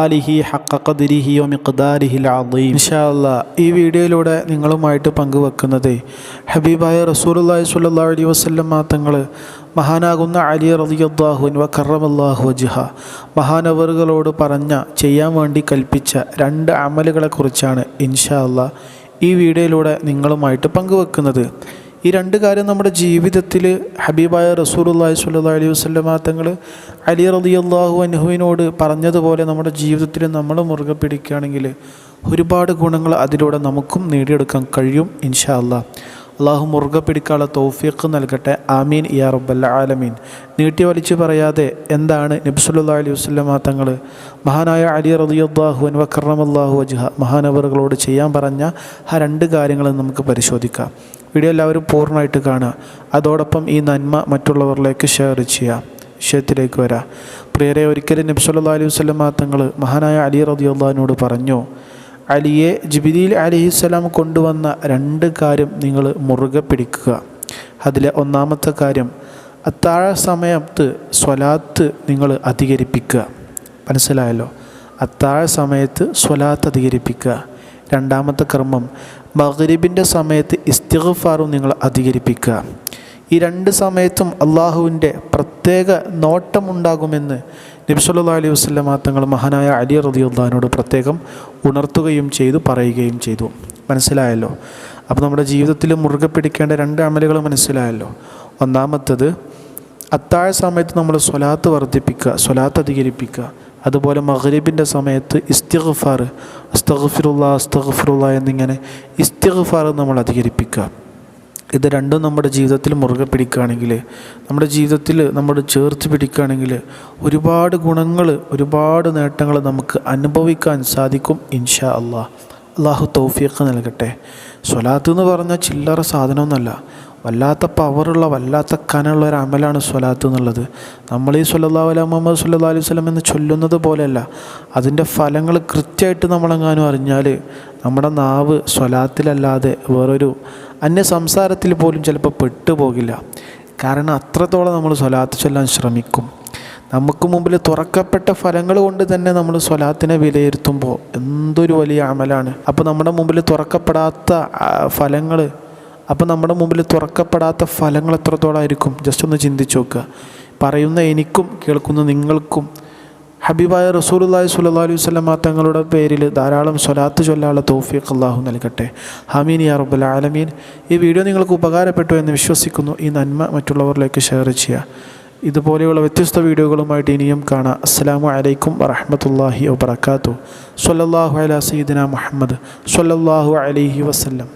ആലിഹി ഖദ്രിഹി ഈ വീഡിയോയിലൂടെ നിങ്ങളുമായിട്ട് പങ്കുവെക്കുന്നത് ഹബീബായ റസൂലുള്ളാഹി സ്വല്ലല്ലാഹു അലൈഹി വസ്ലം മാത്തങ്ങൾ മഹാനാകുന്ന അലി റളിയല്ലാഹുൻ വ കറമല്ലാഹു വജ്ഹ മഹാനവറുകളോട് പറഞ്ഞ ചെയ്യാൻ വേണ്ടി കൽപ്പിച്ച രണ്ട് അമലുകളെക്കുറിച്ചാണ് ഇൻഷാ അല്ലാ ഈ വീഡിയോയിലൂടെ നിങ്ങളുമായിട്ട് പങ്കുവെക്കുന്നത്. ഈ രണ്ട് കാര്യം നമ്മുടെ ജീവിതത്തിൽ ഹബീബായ റസൂലുള്ളാഹി സ്വല്ലല്ലാഹു അലൈഹി വസല്ലമ തങ്ങൾ അലി റലി അള്ളാഹു അനുഹുവിനോട് പറഞ്ഞതുപോലെ നമ്മുടെ ജീവിതത്തിൽ നമ്മൾ മുറുകെ പിടിക്കുകയാണെങ്കിൽ ഒരുപാട് ഗുണങ്ങൾ അതിലൂടെ നമുക്കും നേടിയെടുക്കാൻ കഴിയും ഇൻഷാ അല്ലാ അള്ളാഹു മുറുകെ പിടിക്കാനുള്ള തൗഫീഖ് നൽകട്ടെ. ആമീൻ യാ റബ്ബല്ല ആലമീൻ. നീട്ടി വലിച്ചു പറയാതെ എന്താണ് നബ്സുല്ലാ അലൈഹി വസ്ലമ തങ്ങൾ മഹാനായ അലി റളിയല്ലാഹു അൻ വക്കറമല്ലാഹു വജ്ഹ. മഹാനവറുകളോട് ചെയ്യാൻ പറഞ്ഞ ആ രണ്ട് കാര്യങ്ങൾ നമുക്ക് പരിശോധിക്കാം. വീഡിയോ എല്ലാവരും പൂർണമായിട്ട് കാണുക. അതോടൊപ്പം ഈ നന്മ മറ്റുള്ളവരിലേക്ക് ഷെയർ ചെയ്യുക. വിഷയത്തിലേക്ക് വരാം. പ്രിയരെ ഒരിക്കലും നബ്സുല്ലാ അലൈഹി വസ്ലമ തങ്ങൾ മഹാനായ അലി റളിയല്ലാഹിനോട് പറഞ്ഞു അലിയെ ജിബിലിൽ അലിഹിസ്സലാം കൊണ്ടുവന്ന രണ്ട് കാര്യം നിങ്ങൾ മുറുകെ പിടിക്കുക. അതിലെ ഒന്നാമത്തെ കാര്യം അത്താഴ സമയത്ത് സ്വലാത്ത് നിങ്ങൾ അധികരിപ്പിക്കുക. മനസ്സിലായല്ലോ? അത്താഴ സമയത്ത് സ്വലാത്ത് അധികരിപ്പിക്കുക. രണ്ടാമത്തെ കർമ്മം മഗ്രിബിന്റെ സമയത്ത് ഇസ്തിഗ്ഫാറും നിങ്ങൾ അധികരിപ്പിക്കുക. ഈ രണ്ട് സമയത്തും അള്ളാഹുവിന്റെ പ്രത്യേക നോട്ടമുണ്ടാകുമെന്ന് നബിസ്വല്ലാ അലൈഹി വസ്ലമ തങ്ങൾ മഹാനായ അലി റദിയുള്ളഹാനോട് പ്രത്യേകം ഉണർത്തുകയും ചെയ്തു പറയുകയും ചെയ്തു. മനസ്സിലായല്ലോ? അപ്പോൾ നമ്മുടെ ജീവിതത്തിൽ മുറുകെ പിടിക്കേണ്ട രണ്ട് അമലുകൾ മനസ്സിലായല്ലോ. ഒന്നാമത്തത് അത്താഴ സമയത്ത് നമ്മൾ സ്വലാത്ത് വർദ്ധിപ്പിക്കുക സ്വലാത്ത് അധികരിപ്പിക്കുക. അതുപോലെ മഹരീബിന്റെ സമയത്ത് ഇസ്തിഗ്ഫാർ അസ്തഗ്ഫിറുള്ള അസ്തഗ്ഫിറുള്ള എന്നിങ്ങനെ ഇസ്തിഗ്ഫാർ നമ്മൾ അധികരിപ്പിക്കുക. ഇത് രണ്ടും നമ്മുടെ ജീവിതത്തിൽ മുറുകെ പിടിക്കുകയാണെങ്കിൽ നമ്മുടെ ജീവിതത്തിൽ നമ്മൾ ചേർത്ത് പിടിക്കുകയാണെങ്കിൽ ഒരുപാട് ഗുണങ്ങൾ ഒരുപാട് നേട്ടങ്ങൾ നമുക്ക് അനുഭവിക്കാൻ സാധിക്കും ഇൻഷാ അള്ളാഹ് അള്ളാഹു തൗഫീഖ് നൽകട്ടെ. സ്വലാത്ത് എന്ന് പറഞ്ഞാൽ ചില്ലറ സാധനമൊന്നുമല്ല. വല്ലാത്ത പവറുള്ള വല്ലാത്ത കനുള്ള ഒരു അമലാണ് സ്വലാത്ത് എന്നുള്ളത്. നമ്മൾ ഈ സുല്ലാ അല മുഹമ്മദ് സുല്ലാ അലൈഹി സ്വലം എന്ന് ചൊല്ലുന്നത് പോലെയല്ല. അതിന്റെ ഫലങ്ങൾ കൃത്യമായിട്ട് നമ്മളെങ്ങാനും അറിഞ്ഞാൽ നമ്മുടെ നാവ് സ്വലാത്തിലല്ലാതെ വേറൊരു അന്യ സംസാരത്തിൽ പോലും ചിലപ്പോൾ പെട്ടുപോകില്ല. കാരണം അത്രത്തോളം നമ്മൾ സ്വലാത്ത് ചൊല്ലാൻ ശ്രമിക്കും. നമുക്ക് മുമ്പിൽ തുറക്കപ്പെട്ട ഫലങ്ങൾ കൊണ്ട് തന്നെ നമ്മൾ സ്വലാത്തിനെ വിലയിരുത്തുമ്പോൾ എന്തൊരു വലിയ അമലാണ്. അപ്പോൾ നമ്മുടെ മുമ്പിൽ തുറക്കപ്പെടാത്ത ഫലങ്ങൾ അപ്പോൾ നമ്മുടെ മുമ്പിൽ തുറക്കപ്പെടാത്ത ഫലങ്ങൾ എത്രത്തോളമായിരിക്കും ജസ്റ്റ് ഒന്ന് ചിന്തിച്ച് നോക്കുക. പറയുന്ന എനിക്കും കേൾക്കുന്ന നിങ്ങൾക്കും. ഹബീബായ റസൂലുല്ലാഹി സ്വല്ലല്ലാഹു അലൈഹി വസല്ലം തങ്ങളുടെ പേരിൽ ധാരാളം സ്വലാത്ത് ചൊല്ലാനുള്ള തൗഫീഖ് അള്ളാഹു നൽകട്ടെ. ഹമീൻ യാ റബ്ബൽ ആലമീൻ. ഈ വീഡിയോ നിങ്ങൾക്ക് ഉപകാരപ്പെട്ടു എന്ന് വിശ്വസിക്കുന്നു. ഈ നന്മ മറ്റുള്ളവരിലേക്ക് ഷെയർ ചെയ്യുക. ഇതുപോലെയുള്ള വ്യത്യസ്ത വീഡിയോകളുമായിട്ട് ഇനിയും കാണാം. അസ്സലാമു അലൈക്കും വറഹമത്തല്ലാഹി വബർക്കാത്തു സ്വല്ലല്ലാഹു അലാ സീദിന മുഹമ്മദ് സ്വല്ലല്ലാഹു അലൈഹി വസല്ലം.